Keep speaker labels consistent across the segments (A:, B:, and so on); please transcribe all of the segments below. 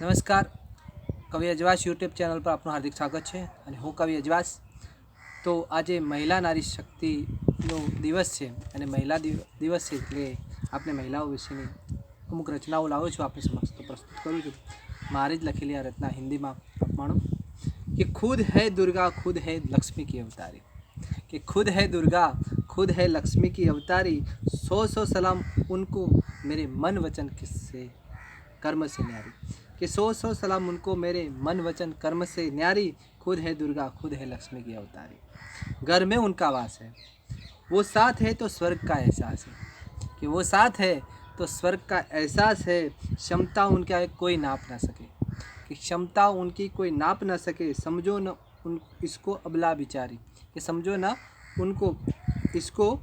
A: નમસ્કાર કવિ Ajvas YouTube channel પર આપનું હાર્દિક સ્વાગત છે અને હું કવિ અજવાસ તો આજે મહિલા નારી શક્તિનો દિવસ છે અને મહિલા દિવ- દિવસ છે એટલે આપણે મહિલાઓ વિશેની અમુક રચનાઓ લાવું છું આપણી સમક્ષ તો પ્રસ્તુત કરું છું મારી જ લખેલી આ રચના હિન્દીમાં માણો कि खुद है दुर्गा खुद है लक्ष्मी की अवतारी कि खुद है दुर्गा खुद है लक्ष्मी की अवतारी सौ सौ सलाम उनको मेरे मन वचन से कर्म से न्यारी कि सौ सौ सलाम उनको मेरे मन वचन कर्म से न्यारी, खुद है दुर्गा, खुद है लक्ष्मी की अवतारी। घर में उनका वास है। वो साथ है तो स्वर्ग का एहसास है। कि वो साथ है तो स्वर्ग का एहसास है। क्षमता उनका कोई नाप ना सके। कि क्षमता उनकी कोई नाप ना सके। समझो न उन, इसको अबला बिचारी। कि समझो ना उनको, इसको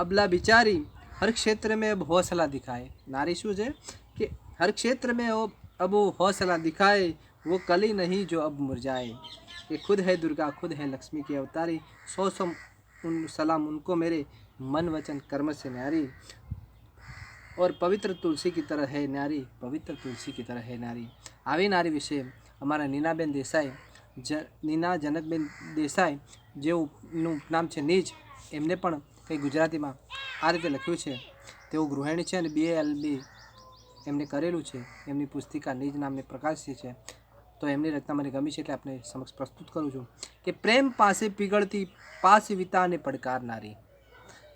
A: अबला बिचारी हर क्षेत्र में अब हौसला दिखाए। नारी शू है कि हर क्षेत्र में अब अब वो हौसला दिखाए वो कली नहीं जो अब मुरझाए कि खुद है दुर्गा खुद है लक्ष्मी की अवतारी सौ सौ उन सलाम उनको मेरे मन वचन कर्म से नारी और પવિત્ર તુલસી की तरह है નારી પવિત્ર તુલસી की तरह है નારી આવી નારી વિશે અમારા નીનાબેન દેસાઈ જ નીના જનકબેન દેસાઈ જેઓનું નામ છે નીજ એમને પણ કંઈ ગુજરાતીમાં આ રીતે લખ્યું છે તેઓ ગૃહિણી છે અને બીએ એલબી એમને કરેલું છે, એમની પુસ્તિકા નિજ નામને પ્રકાશી છે, તો એમની રચના મને ગમી છે એટલે આપણે સમક્ષ પ્રસ્તુત કરું છું કે પ્રેમ પાસે પીગળતી પાસવિતા અને પડકારનારી.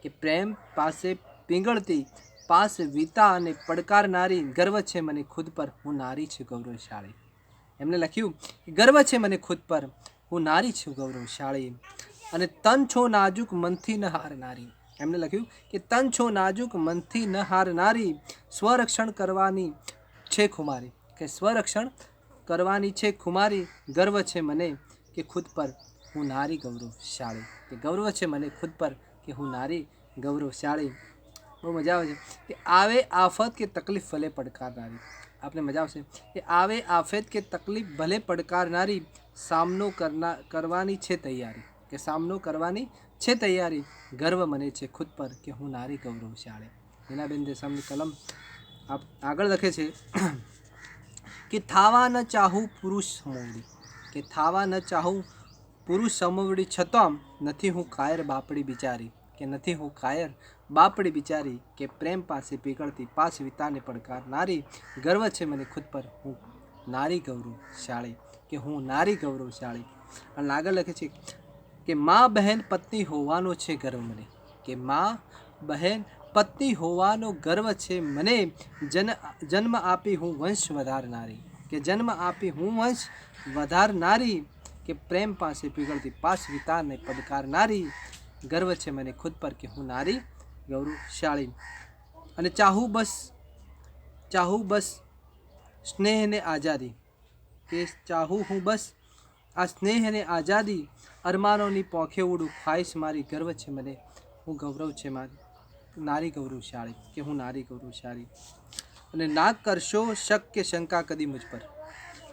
A: કે પ્રેમ પાસે પીંગળતી પાસ વિતા અને પડકારનારી ગર્વ છે મને ખુદ પર, હું નારી છું ગૌરવશાળી. એમને લખ્યું કે ગર્વ છે મને ખુદ પર, હું નારી છું ગૌરવશાળી. અને તન છો નાજુક મનથી ન હારનારી. એમને લખ્યું કે તન છો નાજુક મનથી ન હારનારી સ્વરક્ષણ કરવાની છે ખુમારી. કે સ્વરક્ષણ કરવાની છે ખુમારી ગર્વ છે મને કે ખુદ પર હું નારી ગૌરવશાળી. કે ગૌરવ છે મને ખુદ પર કે હું નારી ગૌરવશાળી. બહુ મજા આવે છે. કે આવે આફત કે તકલીફ ભલે પડકારનારી. આપણે મજા આવશે. કે આવે આફત કે તકલીફ ભલે પડકારનારી સામનો કરના, કરવાની છે તૈયારી. કે સામનો કરવાની છે તૈયારી ગર્વ મને છે ખુદ પર કે હું નારી ગૌરવશાળી. હિનાબેન દેસામની કલમ આગળ લખે છે કે થાવા ન ચાહું પુરુષ સમવડી. કે થાવા ન ચાહું પુરુષ સમવડી છતાં નથી હું કાયર બાપડી બિચારી. કે નથી હું કાયર બાપડી બિચારી કે પ્રેમ પાસે પીગળતી પાસ વિતાને પડકારનારી ગર્વ છે મને ખુદ પર. હું નારી ગૌરવશાળી કે હું નારી ગૌરવશાળી અને આગળ લખે છે કે મા બહેન પત્ની હોવાનો છે ગર્વ મને. કે મા બહેન પત્ની હોવાનો ગર્વ છે. મને જન, જન્મ આપી હું વંશ વધારનારી. કે જન્મ આપી હું વંશ વધારનારી કે પ્રેમ પાસે પીગળતી પાસ વિતારને પડકારનારી ગર્વ છે મને ખુદ પર કે હું નારી ગૌરવશાળી. અને ચાહું બસ ચાહું બસ સ્નેહને આઝાદી. કે ચાહું હું બસ આ સ્નેહ અને આઝાદી અરમાનોની પોખે ઉડું ખાઈશ મારી ગર્વ છે મને. હું ગૌરવ છે મારી. નારી ગૌરવશાળી કે હું નારી ગૌરવશાળી અને ના કરશો શક કે શંકા કદી મુજ પર.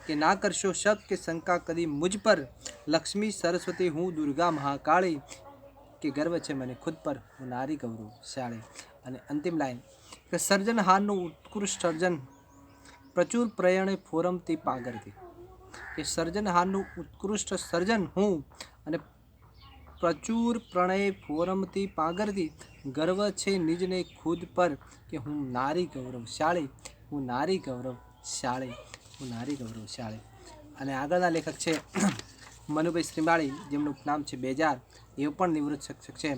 A: કે ના કરશો શક કે શંકા કદી મુજ પર. લક્ષ્મી સરસ્વતી, હું દુર્ગા મહાકાળી, કે ગર્વ છે મને ખુદ પર. હું નારી ગૌરવશાળી અને અંતિમ લાઈન, કે સર્જનહારનું ઉત્કૃષ્ટ સર્જન, પ્રચુર પ્રયણે ફોરમથી પાગરથી કે સર્જનહારનું ઉત્કૃષ્ટ સર્જન હું અને પ્રચુર પ્રણય ફોરમથી પાગરતી ગર્વ છે નિજને ખુદ પર કે હું નારી ગૌરવશાળી, હું નારી ગૌરવશાળી, હું નારી ગૌરવશાળી. અને આગળના લેખક છે મનુભાઈ શ્રીમાળી જેમનું નામ છે બેજાર એ પણ નિવૃત્ત શિક્ષક છે.